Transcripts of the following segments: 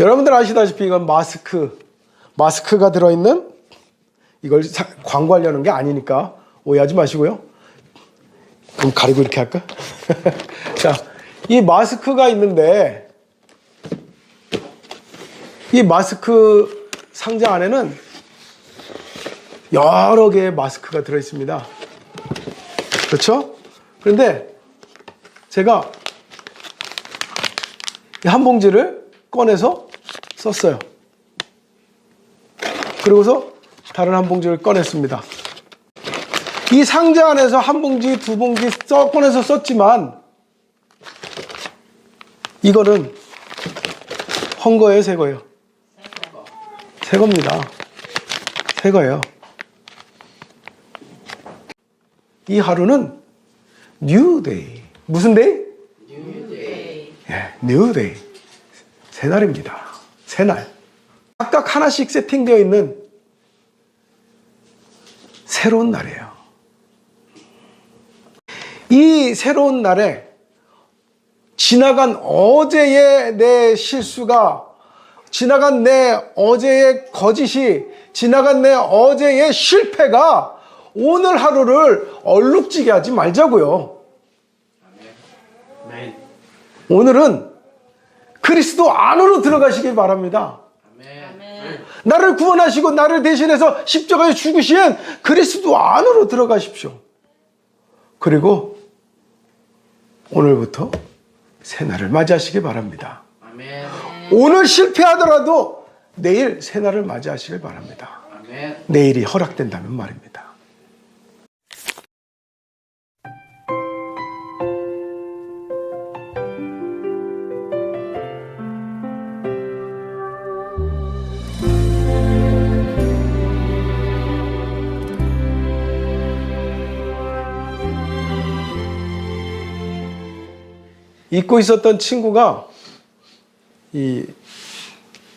여러분들 아시다시피 이건 마스크, 마스크가 들어있는 이걸 사- 광고하려는 게 아니니까 오해하지 마시고요. 그럼 가리고 이렇게 할까? 자, 이 마스크가 있는데 이 마스크 상자 안에는 여러 개의 마스크가 들어 있습니다. 그렇죠? 그런데 제가 이한 봉지를 꺼내서 썼어요. 그리고서 다른 한 봉지를 꺼냈습니다. 이 상자 안에서 한 봉지, 두 봉지 써, 꺼내서 썼지만 이거는 헌 거예요, 새 거예요? 새 겁니다. 새 거예요. 이 하루는 뉴데이. 무슨 데이? 뉴데이. 예, 뉴데이. 새 날입니다. 새날. 각각 하나씩 세팅되어 있는 새로운 날이에요. 이 새로운 날에 지나간 어제의 내 실수가 지나간 내 어제의 거짓이 지나간 내 어제의 실패가 오늘 하루를 얼룩지게 하지 말자고요. 오늘은 그리스도 안으로 들어가시길 바랍니다. 아멘. 나를 구원하시고 나를 대신해서 십자가에 죽으신 그리스도 안으로 들어가십시오. 그리고 오늘부터 새날을 맞이하시길 바랍니다. 아멘. 오늘 실패하더라도 내일 새날을 맞이하시길 바랍니다. 아멘. 내일이 허락된다면 말입니다. 잊고 있었던 친구가 이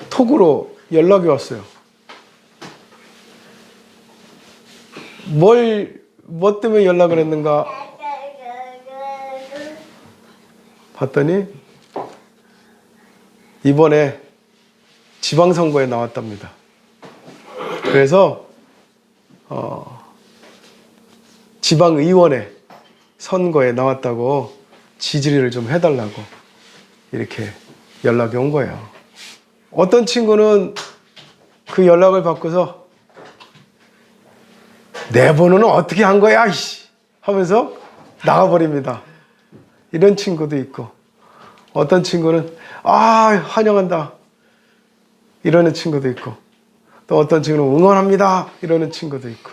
톡으로 연락이 왔어요. 뭘, 뭐 때문에 연락을 했는가 봤더니 이번에 지방선거에 나왔답니다. 그래서, 어, 지방의원에 선거에 나왔다고 지지를 좀 해달라고 이렇게 연락이 온 거예요. 어떤 친구는 그 연락을 받고서 내 번호는 어떻게 한 거야? 이씨! 하면서 나가버립니다. 이런 친구도 있고, 어떤 친구는, 아, 환영한다. 이러는 친구도 있고, 또 어떤 친구는 응원합니다. 이러는 친구도 있고,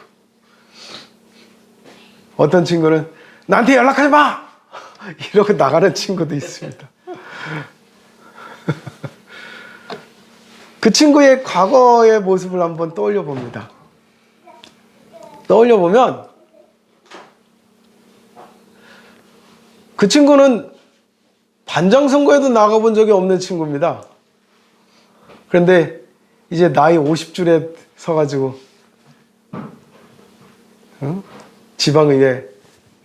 어떤 친구는 나한테 연락하지 마! 이러고 나가는 친구도 있습니다. 그 친구의 과거의 모습을 한번 떠올려 봅니다. 떠올려 보면 그 친구는 반장 선거에도 나가본 적이 없는 친구입니다. 그런데 이제 나이 50줄에 서가지고 응? 지방의회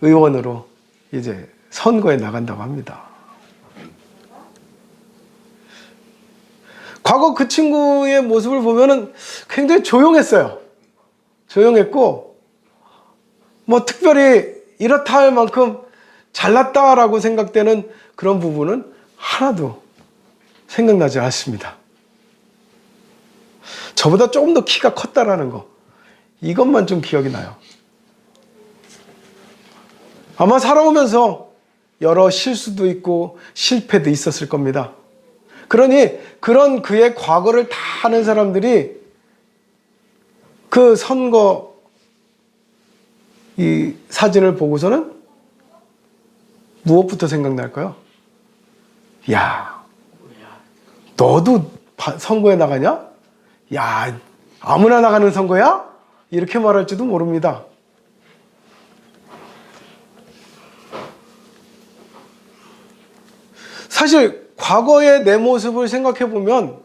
의원으로 이제 선거에 나간다고 합니다. 과거 그 친구의 모습을 보면은 굉장히 조용했어요. 조용했고, 뭐 특별히 이렇다 할 만큼 잘났다라고 생각되는 그런 부분은 하나도 생각나지 않습니다. 저보다 조금 더 키가 컸다라는 거. 이것만 좀 기억이 나요. 아마 살아오면서 여러 실수도 있고 실패도 있었을 겁니다. 그러니 그런 그의 과거를 다 아는 사람들이 그 선거 이 사진을 보고서는 무엇부터 생각날까요? 야, 너도 바- 선거에 나가냐? 야, 아무나 나가는 선거야? 이렇게 말할지도 모릅니다. 사실 과거의 내 모습을 생각해 보면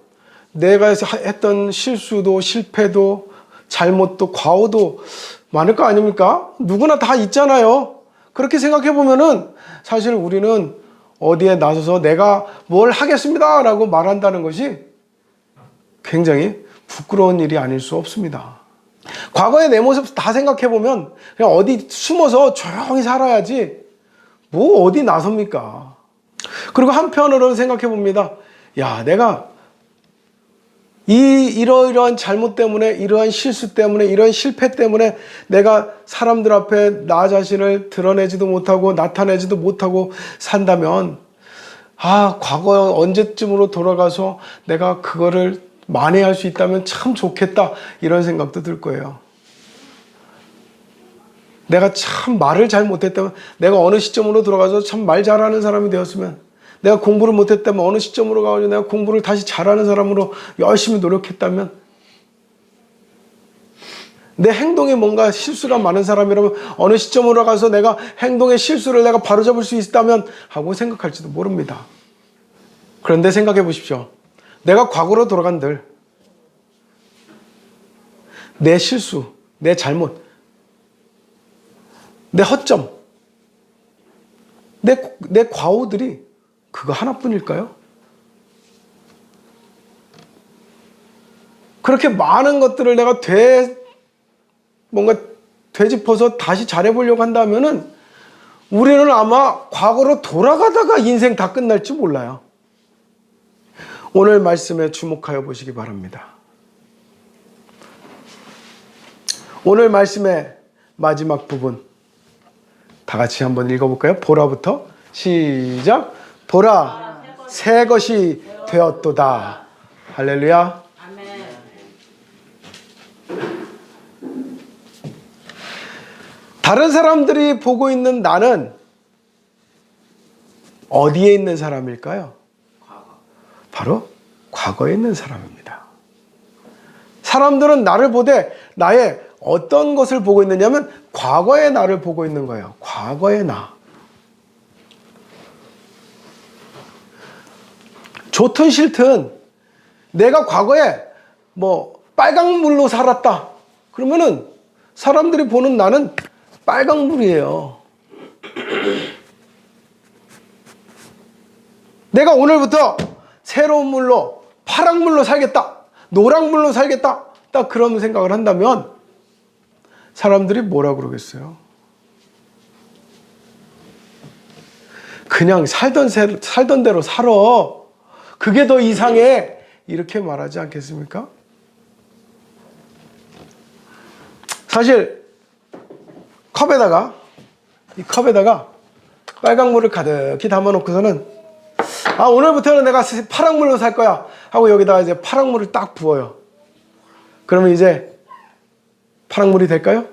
내가 했던 실수도 실패도 잘못도 과오도 많을 거 아닙니까? 누구나 다 있잖아요. 그렇게 생각해 보면은 사실 우리는 어디에 나서서 내가 뭘 하겠습니다 라고 말한다는 것이 굉장히 부끄러운 일이 아닐 수 없습니다. 과거의 내 모습 다 생각해 보면 그냥 어디 숨어서 조용히 살아야지 뭐 어디 나섭니까? 그리고 한편으로는 생각해 봅니다. 야, 내가 이 이러이러한 잘못 때문에 이러한 실수 때문에 이런 실패 때문에 내가 사람들 앞에 나 자신을 드러내지도 못하고 나타내지도 못하고 산다면 아 과거 언제쯤으로 돌아가서 내가 그거를 만회할 수 있다면 참 좋겠다 이런 생각도 들 거예요. 내가 참 말을 잘 못했다면 내가 어느 시점으로 돌아가서 참 말 잘하는 사람이 되었으면 내가 공부를 못했다면 어느 시점으로 가가지고 내가 공부를 다시 잘하는 사람으로 열심히 노력했다면 내 행동에 뭔가 실수가 많은 사람이라면 어느 시점으로 가서 내가 행동의 실수를 내가 바로잡을 수 있다면 하고 생각할지도 모릅니다. 그런데 생각해 보십시오. 내가 과거로 돌아간들 내 실수, 내 잘못, 내 허점, 내, 내 과오들이 그거 하나뿐일까요? 그렇게 많은 것들을 내가 되, 뭔가 되짚어서 다시 잘해보려고 한다면은 우리는 아마 과거로 돌아가다가 인생 다 끝날지 몰라요. 오늘 말씀에 주목하여 보시기 바랍니다. 오늘 말씀의 마지막 부분 다 같이 한번 읽어볼까요? 보라부터 시작. 보라 새 것이 되었도다. 할렐루야. 다른 사람들이 보고 있는 나는 어디에 있는 사람일까요? 바로 과거에 있는 사람입니다. 사람들은 나를 보되 나의 어떤 것을 보고 있느냐면 과거의 나를 보고 있는 거예요. 과거의 나. 좋든 싫든 내가 과거에 뭐 빨강물로 살았다. 그러면은 사람들이 보는 나는 빨강물이에요. 내가 오늘부터 새로운 물로 파랑물로 살겠다. 노랑물로 살겠다. 딱 그런 생각을 한다면 사람들이 뭐라 그러겠어요? 그냥 살던, 새- 살던 대로 살아. 그게 더 이상해. 이렇게 말하지 않겠습니까? 사실 컵에다가 이 컵에다가 빨강 물을 가득히 담아 놓고서는 아 오늘부터는 내가 파랑물로 살 거야 하고 여기다가 이제 파랑물을 딱 부어요. 그러면 이제 파랑물이 될까요?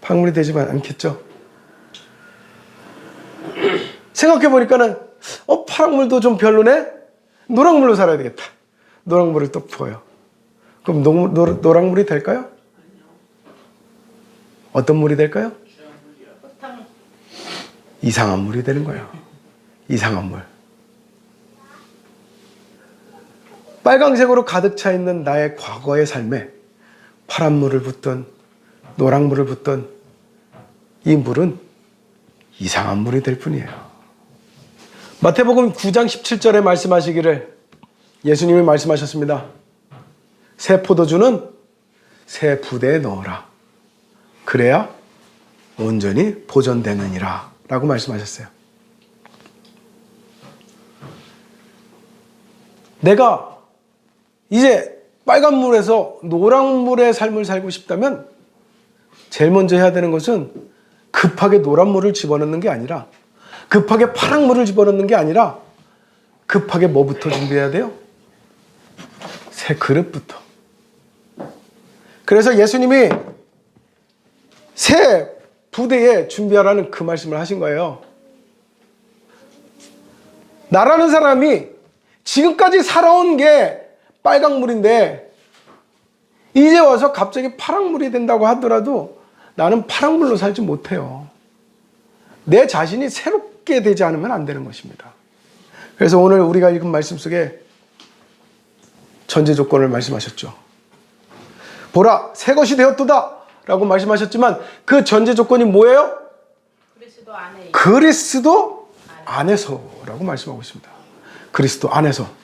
파랑물이 되지 않겠죠. 생각해 보니까는 어 파랑물도 좀 별로네. 노랑물로 살아야 되겠다. 노랑물을 또 부어요. 그럼 노, 노, 노랑물이 될까요? 어떤 물이 될까요? 이상한 물이 되는 거예요. 이상한 물. 빨강색으로 가득 차 있는 나의 과거의 삶에 파란 물을 붓던 노랑 물을 붓던 이 물은 이상한 물이 될 뿐이에요. 마태복음 9장 17절에 말씀하시기를 예수님이 말씀하셨습니다. 새 포도주는 새 부대에 넣어라. 그래야 온전히 보존되느니라. 라고 말씀하셨어요. 내가 이제 빨간 물에서 노랑 물의 삶을 살고 싶다면 제일 먼저 해야 되는 것은 급하게 노란 물을 집어넣는 게 아니라 급하게 파란 물을 집어넣는 게 아니라 급하게 뭐부터 준비해야 돼요? 새 그릇부터. 그래서 예수님이 새 부대에 준비하라는 그 말씀을 하신 거예요. 나라는 사람이 지금까지 살아온 게 빨강물인데 이제 와서 갑자기 파랑물이 된다고 하더라도 나는 파랑물로 살지 못해요. 내 자신이 새롭게 되지 않으면 안 되는 것입니다. 그래서 오늘 우리가 읽은 말씀 속에 전제 조건을 말씀하셨죠. 보라, 새 것이 되었도다! 라고 말씀하셨지만 그 전제 조건이 뭐예요? 그리스도 안에 그리스도 안에서라고 말씀하고 있습니다. 그리스도 안에서.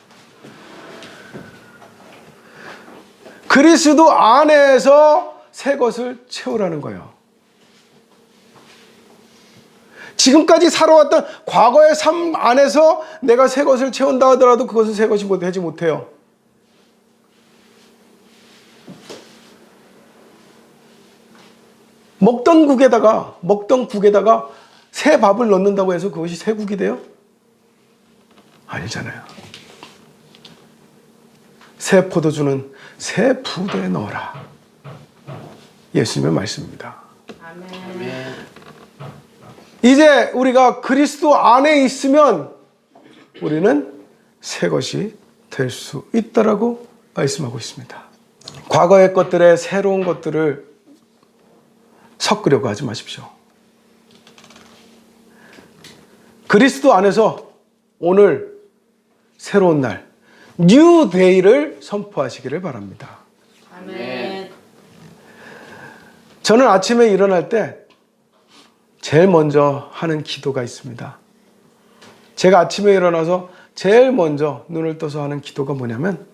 그리스도 안에서 새 것을 채우라는 거예요. 지금까지 살아왔던 과거의 삶 안에서 내가 새 것을 채운다 하더라도 그것은 새 것이 못- 되지 못해요. 먹던 국에다가 먹던 국에다가 새 밥을 넣는다고 해서 그것이 새 국이 돼요? 아니잖아요. 새 포도주는 새 부대에 넣어라. 예수님의 말씀입니다. 이제 우리가 그리스도 안에 있으면 우리는 새 것이 될 수 있다라고 말씀하고 있습니다. 과거의 것들에 새로운 것들을 섞으려고 하지 마십시오. 그리스도 안에서 오늘 새로운 날, 뉴 데이를 선포하시기를 바랍니다. 아멘. 저는 아침에 일어날 때 제일 먼저 하는 기도가 있습니다. 제가 아침에 일어나서 제일 먼저 눈을 떠서 하는 기도가 뭐냐면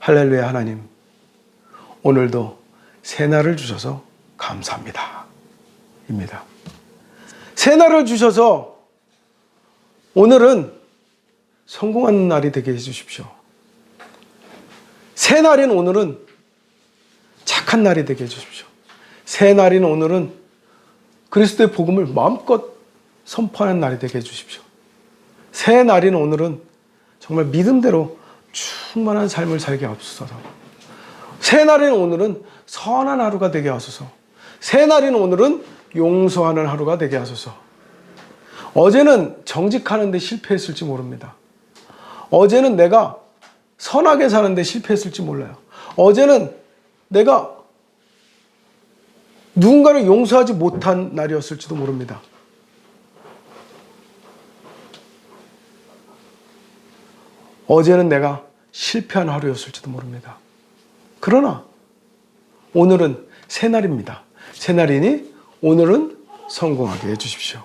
할렐루야 하나님 오늘도 새 날을 주셔서 감사합니다. 입니다. 새 날을 주셔서 오늘은 성공하는 날이 되게 해 주십시오. 새 날인 오늘은 착한 날이 되게 해 주십시오. 새 날인 오늘은 그리스도의 복음을 마음껏 선포하는 날이 되게 해주십시오. 새 날인 오늘은 정말 믿음대로 충만한 삶을 살게 하옵소서. 새 날인 오늘은 선한 하루가 되게 하소서. 새 날인 오늘은 용서하는 하루가 되게 하소서. 어제는 정직하는데 실패했을지 모릅니다. 어제는 내가 선하게 사는데 실패했을지 몰라요. 어제는 내가 누군가를 용서하지 못한 날이었을지도 모릅니다. 어제는 내가 실패한 하루였을지도 모릅니다. 그러나 오늘은 새 날입니다. 새 날이니 오늘은 성공하게 해주십시오.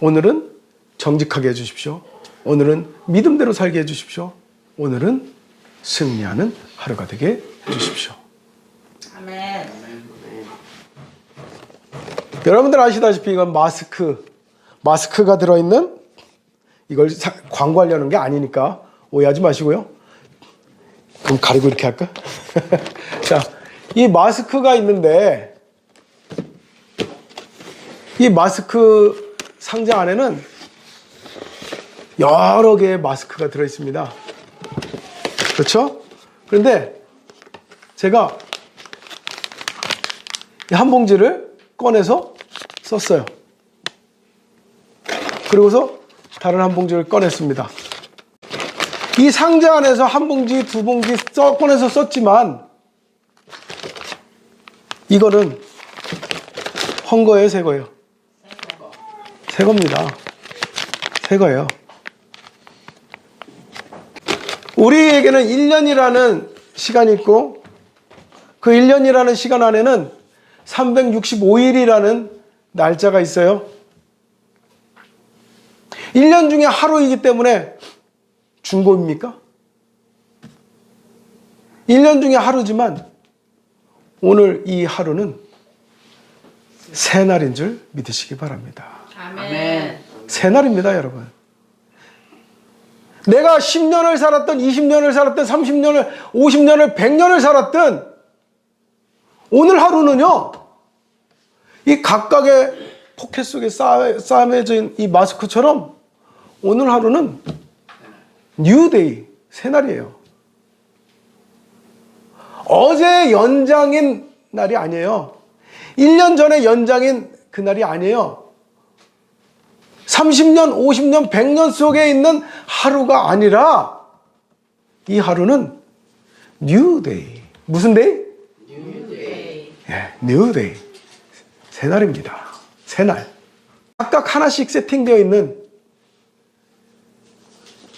오늘은 정직하게 해주십시오. 오늘은 믿음대로 살게 해주십시오. 오늘은 승리하는 하루가 되게 해주십시오. 아멘. 여러분들 아시다시피 이건 마스크, 마스크가 들어있는 이걸 사- 광고하려는 게 아니니까 오해하지 마시고요. 그럼 가리고 이렇게 할까? 자, 이 마스크가 있는데 이 마스크 상자 안에는 여러 개의 마스크가 들어있습니다. 그렇죠? 그런데 제가 이한 봉지를 꺼내서 썼어요. 그리고서 다른 한 봉지를 꺼냈습니다. 이 상자 안에서 한 봉지, 두 봉지 써, 꺼내서 썼지만 이거는 헌 거예요, 새 거예요? 새 겁니다. 새 거예요. 우리에게는 1년이라는 시간이 있고 그 1년이라는 시간 안에는 365일이라는 날짜가 있어요. 1년 중에 하루이기 때문에 중고입니까? 1년 중에 하루지만 오늘 이 하루는 새 날인 줄 믿으시기 바랍니다. 아멘. 새 날입니다, 여러분. 내가 10년을 살았던 20년을 살았던 30년을 50년을 100년을 살았던 오늘 하루는요. 이 각각의 포켓 속에 쌓- 쌓여진 이 마스크처럼 오늘 하루는 뉴데이 새 날이에요. 어제 연장인 날이 아니에요. 1년 전에 연장인 그 날이 아니에요. 30년, 50년, 100년 속에 있는 하루가 아니라 이 하루는 뉴 데이. 무슨 데이? 네. 예, 뉴 데이. 새 날입니다. 새 날. 각각 하나씩 세팅되어 있는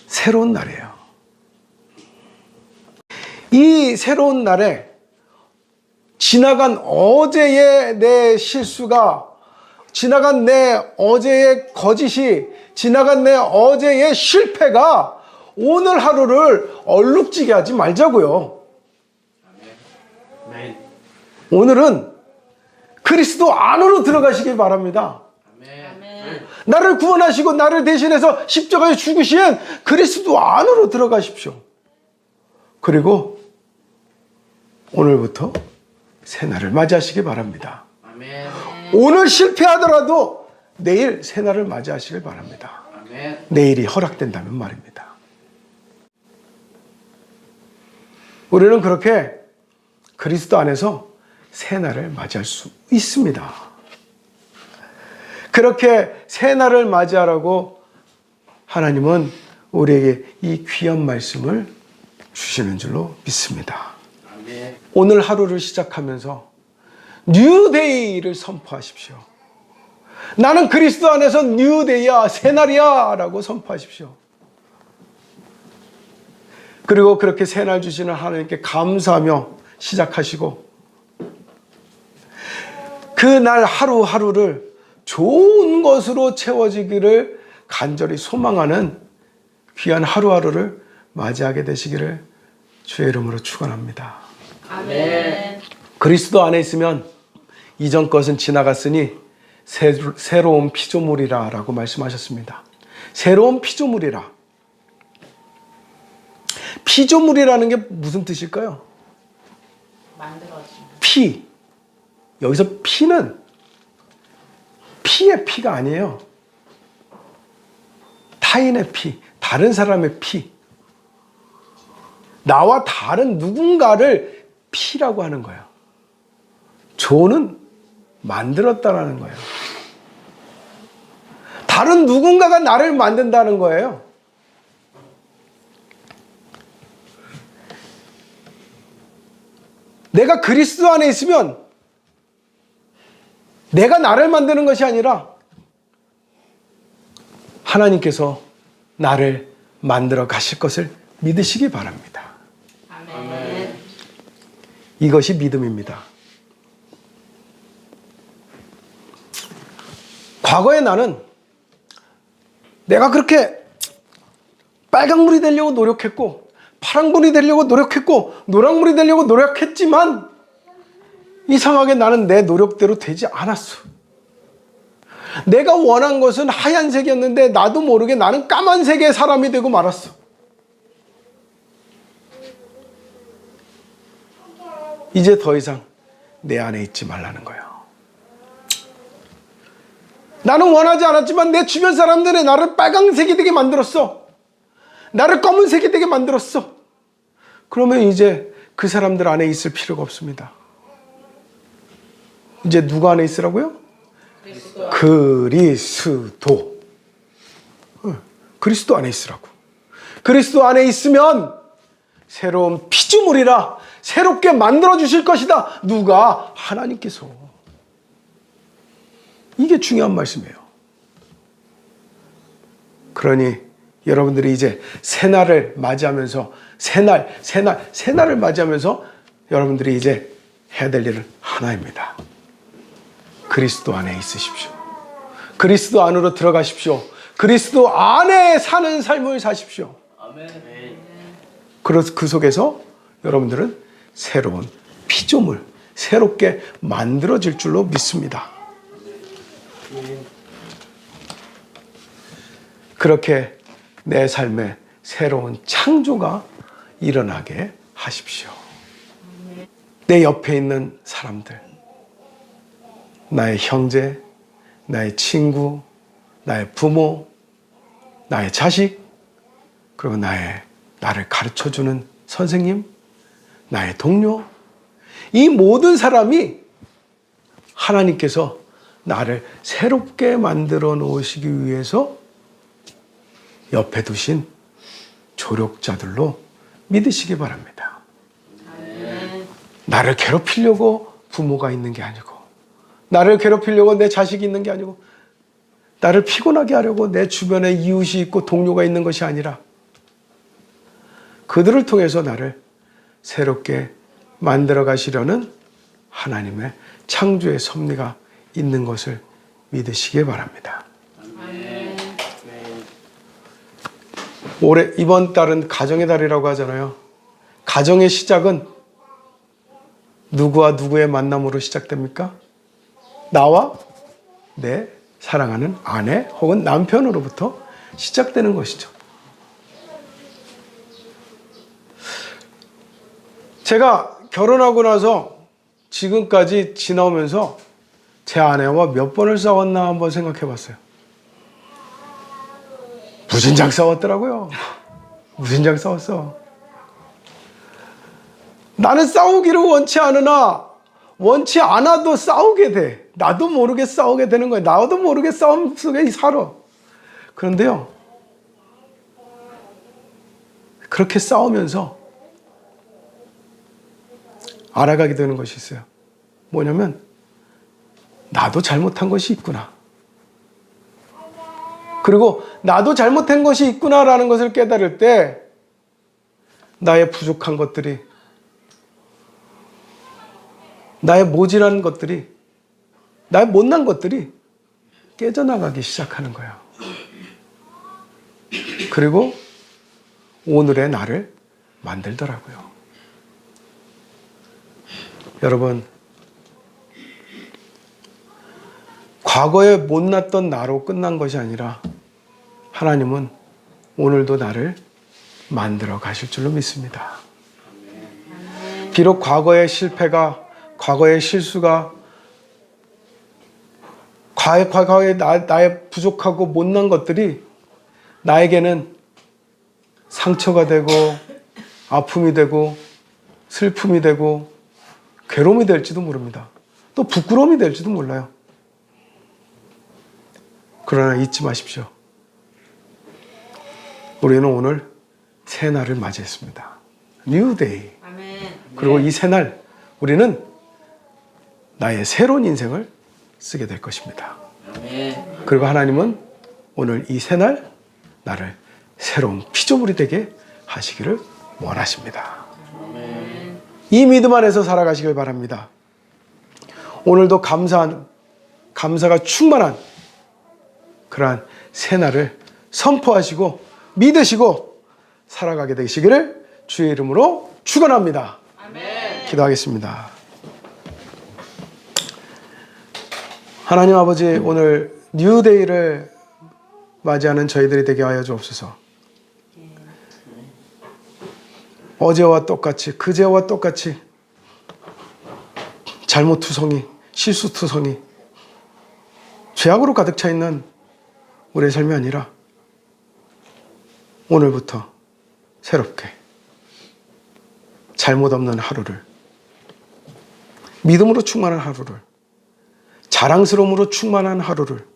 새로운 날이에요. 이 새로운 날에 지나간 어제의 내 실수가 지나간 내 어제의 거짓이 지나간 내 어제의 실패가 오늘 하루를 얼룩지게 하지 말자고요. 오늘은 그리스도 안으로 들어가시길 바랍니다. 아멘. 나를 구원하시고 나를 대신해서 십자가에 죽으신 그리스도 안으로 들어가십시오. 그리고 오늘부터 새날을 맞이하시기 바랍니다. 아멘. 오늘 실패하더라도 내일 새날을 맞이하시길 바랍니다. 내일이 허락된다면 말입니다. 우리는 그렇게 그리스도 안에서 새날을 맞이할 수 있습니다. 그렇게 새날을 맞이하라고 하나님은 우리에게 이 귀한 말씀을 주시는 줄로 믿습니다. 오늘 하루를 시작하면서 뉴데이를 선포하십시오. 나는 그리스도 안에서 뉴데이야, 새날이야 라고 선포하십시오. 그리고 그렇게 새날 주시는 하나님께 감사하며 시작하시고 그 날 하루하루를 좋은 것으로 채워지기를 간절히 소망하는 귀한 하루하루를 맞이하게 되시기를 주의 이름으로 축원합니다. 아멘. 그리스도 안에 있으면 이전 것은 지나갔으니 새, 새로운 피조물이라 라고 말씀하셨습니다. 새로운 피조물이라. 피조물이라는 게 무슨 뜻일까요? 만들어진. 피. 여기서 피는 피의 피가 아니에요. 타인의 피, 다른 사람의 피. 나와 다른 누군가를 피라고 하는 거예요. 조는 만들었다라는 거예요. 다른 누군가가 나를 만든다는 거예요. 내가 그리스도 안에 있으면 내가 나를 만드는 것이 아니라 하나님께서 나를 만들어 가실 것을 믿으시기 바랍니다. 아멘. 이것이 믿음입니다. 과거에 나는 내가 그렇게 빨강물이 되려고 노력했고 파랑물이 되려고 노력했고 노랑물이 되려고 노력했지만 이상하게 나는 내 노력대로 되지 않았어. 내가 원한 것은 하얀색이었는데 나도 모르게 나는 까만색의 사람이 되고 말았어. 이제 더 이상 내 안에 있지 말라는 거예요. 나는 원하지 않았지만 내 주변 사람들이 나를 빨강색이 되게 만들었어. 나를 검은색이 되게 만들었어. 그러면 이제 그 사람들 안에 있을 필요가 없습니다. 이제 누구 안에 있으라고요? 그리스도. 그리스도. 어, 그리스도 안에 있으라고. 그리스도 안에 있으면 새로운 피조물이라 새롭게 만들어 주실 것이다. 누가? 하나님께서. 이게 중요한 말씀이에요. 그러니 여러분들이 이제 새날을 맞이하면서 새날, 새날, 새날을 맞이하면서 여러분들이 이제 해야 될 일은 하나입니다. 그리스도 안에 있으십시오. 그리스도 안으로 들어가십시오. 그리스도 안에 사는 삶을 사십시오. 그래서 그 속에서 여러분들은 새로운 피조물, 새롭게 만들어질 줄로 믿습니다. 그렇게 내 삶에 새로운 창조가 일어나게 하십시오. 내 옆에 있는 사람들, 나의 형제, 나의 친구, 나의 부모, 나의 자식, 그리고 나의 나를 가르쳐 주는 선생님, 나의 동료, 이 모든 사람이 하나님께서 나를 새롭게 만들어 놓으시기 위해서 옆에 두신 조력자들로 믿으시기 바랍니다. 나를 괴롭히려고 부모가 있는 게 아니고, 나를 괴롭히려고 내 자식이 있는 게 아니고, 나를 피곤하게 하려고 내 주변에 이웃이 있고 동료가 있는 것이 아니라, 그들을 통해서 나를 새롭게 만들어 가시려는 하나님의 창조의 섭리가 있는 것을 믿으시기 바랍니다. 올해 이번 달은 가정의 달이라고 하잖아요. 가정의 시작은 누구와 누구의 만남으로 시작됩니까? 나와 내 사랑하는 아내 혹은 남편으로부터 시작되는 것이죠. 제가 결혼하고 나서 지금까지 지나오면서 제 아내와 몇 번을 싸웠나 한번 생각해 봤어요. 무진장 싸웠더라고요. 무진장 싸웠어. 나는 싸우기를 원치 않으나 원치 않아도 싸우게 돼. 나도 모르게 싸우게 되는 거야. 나도 모르게 싸움 속에 살아. 그런데요. 그렇게 싸우면서 알아가게 되는 것이 있어요. 뭐냐면 나도 잘못한 것이 있구나. 그리고 나도 잘못한 것이 있구나라는 것을 깨달을 때 나의 부족한 것들이 나의 모질한 것들이 나의 못난 것들이 깨져나가기 시작하는 거예요. 그리고 오늘의 나를 만들더라고요. 여러분, 과거에 못났던 나로 끝난 것이 아니라 하나님은 오늘도 나를 만들어 가실 줄로 믿습니다. 비록 과거의 실패가, 과거의 실수가, 과거의, 나, 나의 부족하고 못난 것들이 나에게는 상처가 되고, 아픔이 되고, 슬픔이 되고, 괴로움이 될지도 모릅니다. 또 부끄러움이 될지도 몰라요. 그러나 잊지 마십시오. 우리는 오늘 새 날을 맞이했습니다. New Day. 아멘. 그리고 이 새 날 우리는 나의 새로운 인생을 쓰게 될 것입니다. 그리고 하나님은 오늘 이 새 날 나를 새로운 피조물이 되게 하시기를 원하십니다. 이 믿음 안에서 살아가시길 바랍니다. 오늘도 감사한 감사가 충만한 그러한 새 날을 선포하시고 믿으시고 살아가게 되시기를 주의 이름으로 축원합니다. 기도하겠습니다. 하나님 아버지 오늘 뉴데이를 맞이하는 저희들이 되게 하여 주옵소서. 어제와 똑같이 그제와 똑같이 잘못투성이 실수투성이 죄악으로 가득 차 있는 우리의 삶이 아니라 오늘부터 새롭게 잘못 없는 하루를 믿음으로 충만한 하루를 자랑스러움으로 충만한 하루를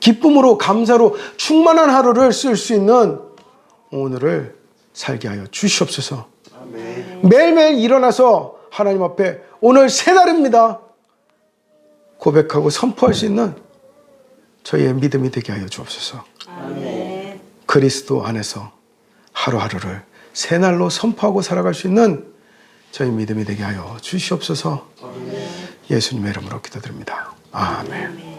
기쁨으로 감사로 충만한 하루를 쓸 수 있는 오늘을 살게 하여 주시옵소서. 매일매일 일어나서 하나님 앞에 오늘 새 날입니다. 고백하고 선포할 수 있는 저희의 믿음이 되게 하여 주옵소서. 아멘. 그리스도 안에서 하루하루를 새 날로 선포하고 살아갈 수 있는 저희 믿음이 되게 하여 주시옵소서. 예수님의 이름으로 기도드립니다. 아멘.